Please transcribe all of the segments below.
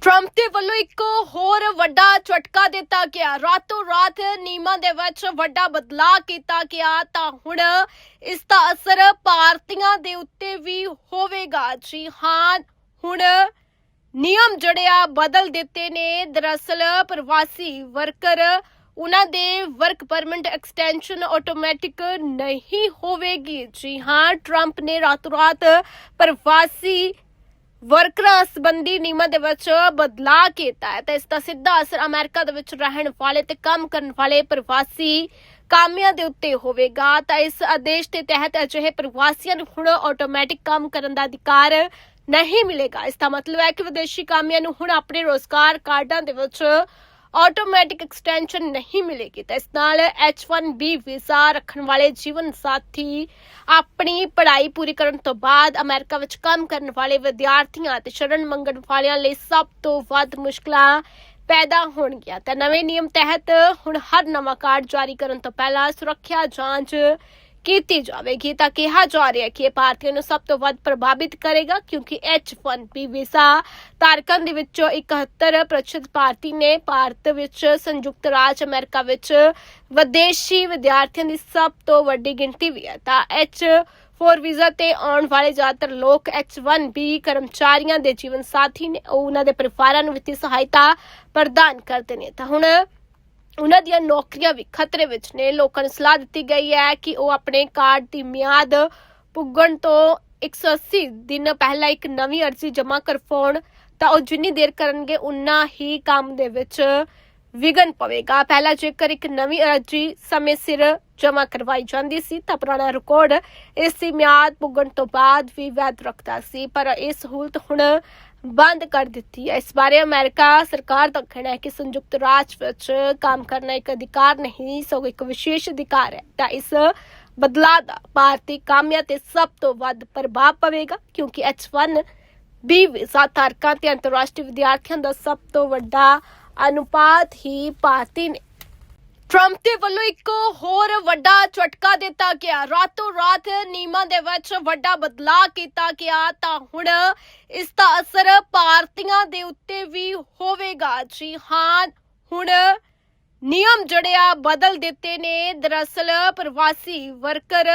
Trump ਦੇ ਵੱਲੋਂ ਇੱਕ ਹੋਰ ਵੱਡਾ ਝਟਕਾ ਦਿੱਤਾ ਗਿਆ। ਰਾਤੋਂ ਰਾਤ ਨਿਯਮਾਂ ਦੇ ਵਿੱਚ ਵੱਡਾ ਬਦਲਾਅ ਕੀਤਾ ਗਿਆ ਤਾਂ ਹੁਣ ਇਸ ਦਾ ਅਸਰ ਭਾਰਤੀਆਂ ਦੇ ਉੱਤੇ ਵੀ ਹੋਵੇਗਾ। ਜੀ ਹਾਂ, ਹੁਣ ਨਿਯਮ ਜਿਹੜੇ ਆ ਬਦਲ ਦਿੱਤੇ ਨੇ। ਦਰਅਸਲ ਪ੍ਰਵਾਸੀ ਵਰਕਰ, ਉਹਨਾਂ ਦੇ ਵਰਕ ਪਰਮਿਟ ਐਕਸਟੈਂਸ਼ਨ ਆਟੋਮੈਟਿਕ ਨਹੀਂ ਹੋਵੇਗੀ। ਜੀ ਹਾਂ ਟਰੰਪ ਨੇ ਰਾਤੋਂ ਰਾਤ ਪ੍ਰਵਾਸੀ ਵਰਕਰਾਂ ਸੰਬੰਧੀ ਨਿਯਮਾਂ ਦੇ ਵਿੱਚ ਬਦਲਾਅ ਕੀਤਾ ਹੈ ਤੇ ਇਸ ਦਾ ਸਿੱਧਾ ਅਸਰ ਅਮਰੀਕਾ ਦੇ ਵਿੱਚ ਰਹਿਣ ਵਾਲੇ ਤੇ ਕੰਮ ਕਰਨ ਵਾਲੇ ਪ੍ਰਵਾਸੀ ਕਾਮਿਆਂ ਦੇ ਉੱਤੇ ਹੋਵੇਗਾ। ਤਾਂ ਇਸ ਆਦੇਸ਼ ਦੇ ਤਹਿਤ ਅਜਿਹੇ ਪ੍ਰਵਾਸੀਆਂ ਨੂੰ ਹੁਣ ਆਟੋਮੈਟਿਕ ਕੰਮ ਕਰਨ ਦਾ ਅਧਿਕਾਰ ਨਹੀਂ ਮਿਲੇਗਾ। ਇਸ ਦਾ ਮਤਲਬ ਹੈ ਕਿ ਵਿਦੇਸ਼ੀ ਕਾਮਿਆਂ ਨੂੰ ਹੁਣ ਆਪਣੇ ਰੋਜ਼ਗਾਰ ਕਾਰਡਾਂ ਦੇ ਵਿੱਚ ਆਟੋਮੈਟਿਕ ਐਕਸਟੈਂਸ਼ਨ ਨਹੀਂ ਮਿਲੇਗੀ। ਤਾਂ ਇਸ ਨਾਲ H1B ਵੀਜ਼ਾ ਰੱਖਣ ਵਾਲੇ ਜੀਵਨ ਸਾਥੀ ਆਪਣੀ ਪੜ੍ਹਾਈ ਪੂਰੀ ਕਰਨ ਤੋਂ ਬਾਅਦ ਅਮਰੀਕਾ ਵਿੱਚ ਕੰਮ ਕਰਨ ਵਾਲੇ ਵਿਦਿਆਰਥੀਆਂ ਤੇ ਸ਼ਰਨ ਮੰਗਣ ਵਾਲਿਆਂ ਲਈ ਸਭ ਤੋਂ ਵੱਧ ਮੁਸ਼ਕਲਾਂ ਪੈਦਾ ਹੋਣਗੀਆਂ। ਤਾਂ ਨਵੇਂ ਨਿਯਮ ਤਹਿਤ ਹੁਣ ਹਰ ਨਵਾਂ ਕਾਰਡ ਜਾਰੀ ਕਰਨ ਤੋਂ ਪਹਿਲਾਂ ਸੁਰੱਖਿਆ ਜਾਂਚ ਕੀਤੀ ਜਾਵੇਗੀ ਤਾਂ ਕਿਹਾ ਜਾ ਰਿਹਾ ਕਿ ਇਹ ਭਾਰਤੀਆਂ ਨੂੰ ਸਭ ਤੋਂ ਵੱਧ ਪ੍ਰਭਾਵਿਤ ਕਰੇਗਾ ਕਿਉਂਕਿ H1B ਵੀਜ਼ਾ ਧਾਰਕਾਂ ਦੇ ਵਿੱਚੋਂ 71% ਭਾਰਤੀ ਨੇ ਭਾਰਤ ਵਿੱਚ ਸੰਯੁਕਤ ਰਾਜ ਅਮਰੀਕਾ ਵਿੱਚ ਵਿਦੇਸ਼ੀ ਵਿਦਿਆਰਥੀਆਂ ਦੀ ਸਭ ਤੋਂ ਵੱਡੀ ਗਿਣਤੀ ਵੀ ਹੈ। ਤਾਂ H4 ਵੀਜ਼ਾ ਤੇ ਆਉਣ ਵਾਲੇ ਜ਼ਿਆਦਾਤਰ ਲੋਕ H1B ਕਰਮਚਾਰੀਆਂ ਦੇ ਜੀਵਨ ਸਾਥੀ ਨੇ, ਉਹ ਉਹਨਾਂ ਦੇ ਪਰਿਵਾਰਾਂ ਨੂੰ ਵਿੱਤੀ ਸਹਾਇਤਾ ਪ੍ਰਦਾਨ ਕਰਦੇ ਨੇ। ਤਾਂ ਹੁਣ ਉਹਨਾਂ ਦੀਆਂ ਨੌਕਰੀਆਂ ਵੀ ਖਤਰੇ ਵਿੱਚ ਨੇ। ਲੋਕਾਂ ਨੂੰ ਸਲਾਹ ਦਿੱਤੀ ਗਈ ਹੈ ਕਿ ਉਹ ਆਪਣੇ ਕਾਰਡ ਦੀ ਮਿਆਦ ਪੁੱਗਣ ਤੋਂ 180 ਦਿਨ ਪਹਿਲਾਂ ਇੱਕ ਨਵੀਂ ਅਰਜ਼ੀ ਜਮ੍ਹਾਂ ਕਰਵਾਉਣ ਤਾਂ ਉਹ ਜਿੰਨੀ ਦੇਰ ਕਰਨਗੇ ਉਨਾ ਹੀ ਕੰਮ ਦੇ ਵਿੱਚ ਵਿਗਨ ਪਵੇਗਾ। ਪਹਿਲਾਂ ਜੇਕਰ ਇੱਕ ਨਵੀਂ ਅਰਜ਼ੀ ਸਮੇਂ ਸਿਰ ਜਮ੍ਹਾਂ ਕਰਵਾਈ ਜਾਂਦੀ ਸੀ ਤਾਂ ਪੁਰਾਣਾ ਰਿਕਾਰਡ ਇਸ ਦੀ ਮਿਆਦ ਪੁੱਗਣ ਤੋਂ ਬਾਅਦ ਵੀ ਵੈਧ ਰੱਖਦਾ ਸੀ। ਪਰ ਇਹ ਸਹੂਲਤ ਹੁਣ ਬੰਦ ਕਰ ਦਿੱਤੀ ਹੈ। ਇਸ ਬਾਰੇ ਅਮਰੀਕਾ ਸਰਕਾਰ ਦਾ ਕਹਿਣਾ ਹੈ ਕਿ ਸੰਯੁਕਤ ਰਾਜ ਵਿੱਚ ਕੰਮ ਕਰਨਾ ਇੱਕ ਅਧਿਕਾਰ ਨਹੀਂ, ਸਗੋਂ ਇੱਕ ਵਿਸ਼ੇਸ਼ ਅਧਿਕਾਰ ਹੈ। ਤਾਂ ਇਸ ਬਦਲਾਅ ਦਾ ਭਾਰਤੀ ਕਾਮਿਆਂ ਤੇ ਸਭ ਤੋਂ ਵੱਧ ਪ੍ਰਭਾਵ ਪਵੇਗਾ, ਕਿਉਂਕਿ H1 ਵੀ ਵੀਜ਼ਾ ਧਾਰਕਾਂ ਤੇ ਅੰਤਰਰਾਸ਼ਟਰੀ ਵਿਦਿਆਰਥੀਆਂ ਦਾ ਸਭ ਤੋਂ ਵੱਡਾ ਅਨੁਪਾਤ ਹੀ ਭਾਰਤੀ ਨੇ। ਟਰੰਪ ਦੇ ਵੱਲੋਂ ਇੱਕ ਹੋਰ ਵੱਡਾ ਝਟਕਾ ਦਿੱਤਾ ਗਿਆ। ਰਾਤੋਂ ਰਾਤ ਨਿਯਮਾਂ ਦੇ ਵਿੱਚ ਵੱਡਾ ਬਦਲਾਅ ਕੀਤਾ ਗਿਆ ਤਾਂ ਹੁਣ ਇਸ ਦਾ ਅਸਰ ਭਾਰਤੀਆਂ ਦੇ ਉੱਤੇ ਵੀ ਹੋਵੇਗਾ। ਜੀ ਹਾਂ, ਹੁਣ ਨਿਯਮ ਜਿਹੜੇ ਆ ਬਦਲ ਦਿੱਤੇ ਨੇ। ਦਰਅਸਲ ਪ੍ਰਵਾਸੀ ਵਰਕਰ,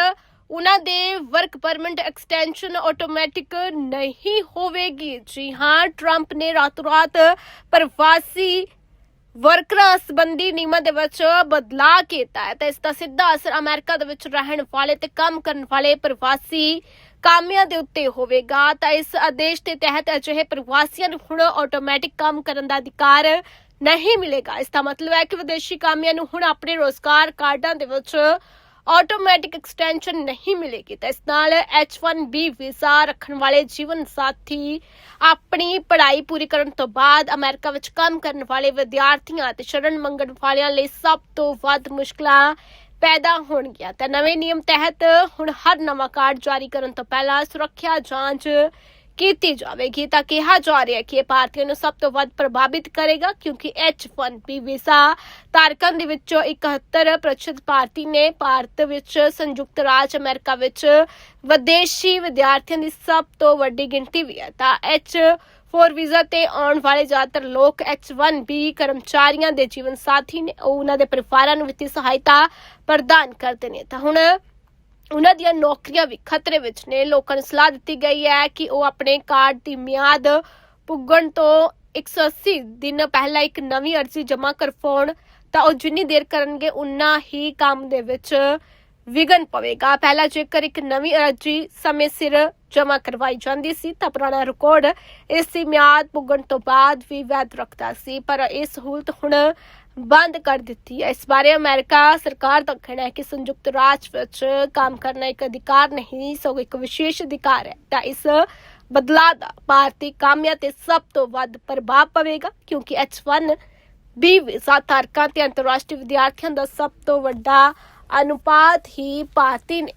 ਉਹਨਾਂ ਦੇ ਵਰਕ ਪਰਮਿਟ ਐਕਸਟੈਂਸ਼ਨ ਆਟੋਮੈਟਿਕ ਨਹੀਂ ਹੋਵੇਗੀ। ਜੀ ਹਾਂ ਟਰੰਪ ਨੇ ਰਾਤੋਂ ਰਾਤ ਪ੍ਰਵਾਸੀ ਵਰਕਰਾਂ ਸੰਬੰਧੀ ਨਿਯਮਾਂ ਦੇ ਵਿੱਚ ਬਦਲਾਅ ਕੀਤਾ ਹੈ ਤਾਂ ਇਸ ਦਾ ਸਿੱਧਾ ਅਸਰ ਅਮਰੀਕਾ ਦੇ ਵਿੱਚ ਰਹਿਣ ਵਾਲੇ ਤੇ ਕੰਮ ਕਰਨ ਵਾਲੇ ਪ੍ਰਵਾਸੀ ਕਾਮਿਆਂ ਦੇ ਉੱਤੇ ਹੋਵੇਗਾ। ਤਾਂ ਇਸ ਆਦੇਸ਼ ਦੇ ਤਹਿਤ ਅਜਿਹੇ ਪ੍ਰਵਾਸੀਆਂ ਨੂੰ ਹੁਣ ਆਟੋਮੈਟਿਕ ਕੰਮ ਕਰਨ ਦਾ ਅਧਿਕਾਰ ਨਹੀਂ ਮਿਲੇਗਾ। ਇਸ ਦਾ ਮਤਲਬ ਹੈ ਕਿ ਵਿਦੇਸ਼ੀ ਕਾਮਿਆਂ ਨੂੰ ਹੁਣ ਆਪਣੇ ਰੋਜ਼ਗਾਰ ਕਾਰਡਾਂ ਦੇ ਵਿੱਚ ਆਟੋਮੈਟਿਕ ਐਕਸਟੈਂਸ਼ਨ ਨਹੀਂ ਮਿਲੇਗੀ ਤਾਂ ਇਸ ਨਾਲ H1B ਵੀਜ਼ਾ ਰੱਖਣ ਵਾਲੇ ਜੀਵਨ ਸਾਥੀ ਆਪਣੀ ਪੜ੍ਹਾਈ ਪੂਰੀ ਕਰਨ ਤੋਂ ਬਾਅਦ ਅਮਰੀਕਾ ਵਿੱਚ ਕੰਮ ਕਰਨ ਵਾਲੇ ਵਿਦਿਆਰਥੀਆਂ ਅਤੇ ਸ਼ਰਨ ਮੰਗਣ ਵਾਲਿਆਂ ਲਈ ਸਭ ਤੋਂ ਵੱਧ ਮੁਸ਼ਕਲਾਂ ਪੈਦਾ ਹੋਣਗੀਆਂ ਤਾਂ ਨਵੇਂ ਨਿਯਮ ਤਹਿਤ ਹੁਣ ਹਰ ਨਵਾਂ ਕਾਰਡ ਜਾਰੀ ਕਰਨ ਤੋਂ ਪਹਿਲਾਂ ਸੁਰੱਖਿਆ ਜਾਂਚ ਕੀਤੀ ਜਾਵੇਗੀ ਤਾਂ ਕਿਹਾ ਜਾ ਰਿਹਾ ਹੈ ਕਿ ਇਹ ਭਾਰਤੀਆਂ ਨੂੰ ਸਭ ਤੋਂ ਵੱਧ ਪ੍ਰਭਾਵਿਤ ਕਰੇਗਾ ਕਿਉਂਕਿ H1B ਵੀਜ਼ਾ ਧਾਰਕਾਂ ਦੇ ਵਿੱਚੋਂ 71% ਭਾਰਤੀ ਨੇ ਭਾਰਤ ਵਿੱਚ ਸੰਯੁਕਤ ਰਾਜ ਅਮਰੀਕਾ ਵਿੱਚ ਵਿਦੇਸ਼ੀ ਵਿਦਿਆਰਥੀਆਂ ਦੀ ਸਭ ਤੋਂ ਵੱਡੀ ਗਿਣਤੀ ਵੀ ਹੈ। ਤਾਂ H4 ਵੀਜ਼ਾ ਤੇ ਆਉਣ ਵਾਲੇ ਜ਼ਿਆਦਾਤਰ ਲੋਕ H1B ਕਰਮਚਾਰੀਆਂ ਦੇ ਜੀਵਨ ਸਾਥੀ ਨੇ, ਉਹ ਉਹਨਾਂ ਦੇ ਪਰਿਵਾਰਾਂ ਨੂੰ ਵਿੱਤੀ ਸਹਾਇਤਾ ਪ੍ਰਦਾਨ ਕਰਦੇ ਨੇ। ਤਾਂ ਹੁਣ ਉਹਨਾਂ ਦੀਆਂ ਨੌਕਰੀਆਂ ਵੀ ਖਤਰੇ ਵਿੱਚ ਨੇ। ਲੋਕਾਂ ਨੂੰ ਸਲਾਹ ਦਿੱਤੀ ਗਈ ਹੈ ਕਿ ਉਹ ਆਪਣੇ ਕਾਰਡ ਦੀ ਮਿਆਦ ਪੁੱਗਣ ਤੋਂ 180 ਦਿਨ ਪਹਿਲਾਂ ਇੱਕ ਨਵੀਂ ਅਰਜ਼ੀ ਜਮ੍ਹਾਂ ਕਰਵਾਉਣ ਤਾਂ ਉਹ ਜਿੰਨੀ ਦੇਰ ਕਰਨਗੇ ਉਨਾ ਹੀ ਕੰਮ ਦੇ ਵਿੱਚ ਵਿਗਨ ਪਵੇਗਾ। ਪਹਿਲਾਂ ਜੇਕਰ ਇੱਕ ਨਵੀਂ ਅਰਜ਼ੀ ਸਮੇਂ ਸਿਰ ਜਮ੍ਹਾਂ ਕਰਵਾਈ ਜਾਂਦੀ ਸੀ ਤਾਂ ਪੁਰਾਣਾ ਰਿਕਾਰਡ ਇਸ ਦੀ ਮਿਆਦ ਪੁੱਗਣ ਤੋਂ ਬਾਅਦ ਵੀ ਵੈਧ ਰੱਖਦਾ ਸੀ, ਪਰ ਇਹ ਸਹੂਲਤ ਹੁਣ ਬੰਦ ਕਰ ਦਿੱਤੀ ਹੈ। ਇਸ ਬਾਰੇ ਅਮਰੀਕਾ ਸਰਕਾਰ ਦਾ ਕਹਿਣਾ ਹੈ ਕਿ ਸੰਯੁਕਤ ਰਾਜ ਵਿੱਚ ਕੰਮ ਕਰਨਾ ਇੱਕ ਅਧਿਕਾਰ ਨਹੀਂ ਸਗੋਂ ਇੱਕ ਵਿਸ਼ੇਸ਼ ਅਧਿਕਾਰ ਹੈ। ਤਾਂ ਇਸ ਬਦਲਾਅ ਦਾ ਭਾਰਤੀ ਕਾਮਿਆਂ ਤੇ ਸਭ ਤੋਂ ਵੱਧ ਪ੍ਰਭਾਵ ਪਵੇਗਾ, ਕਿਉਂਕਿ H1 ਵੀ ਵੀਜ਼ਾ ਧਾਰਕਾਂ ਤੇ ਅੰਤਰਰਾਸ਼ਟਰੀ ਵਿਦਿਆਰਥੀਆਂ ਦਾ ਸਭ ਤੋਂ ਵੱਡਾ ਅਨੁਪਾਤ ਹੀ ਭਾਰਤੀ ਨੇ।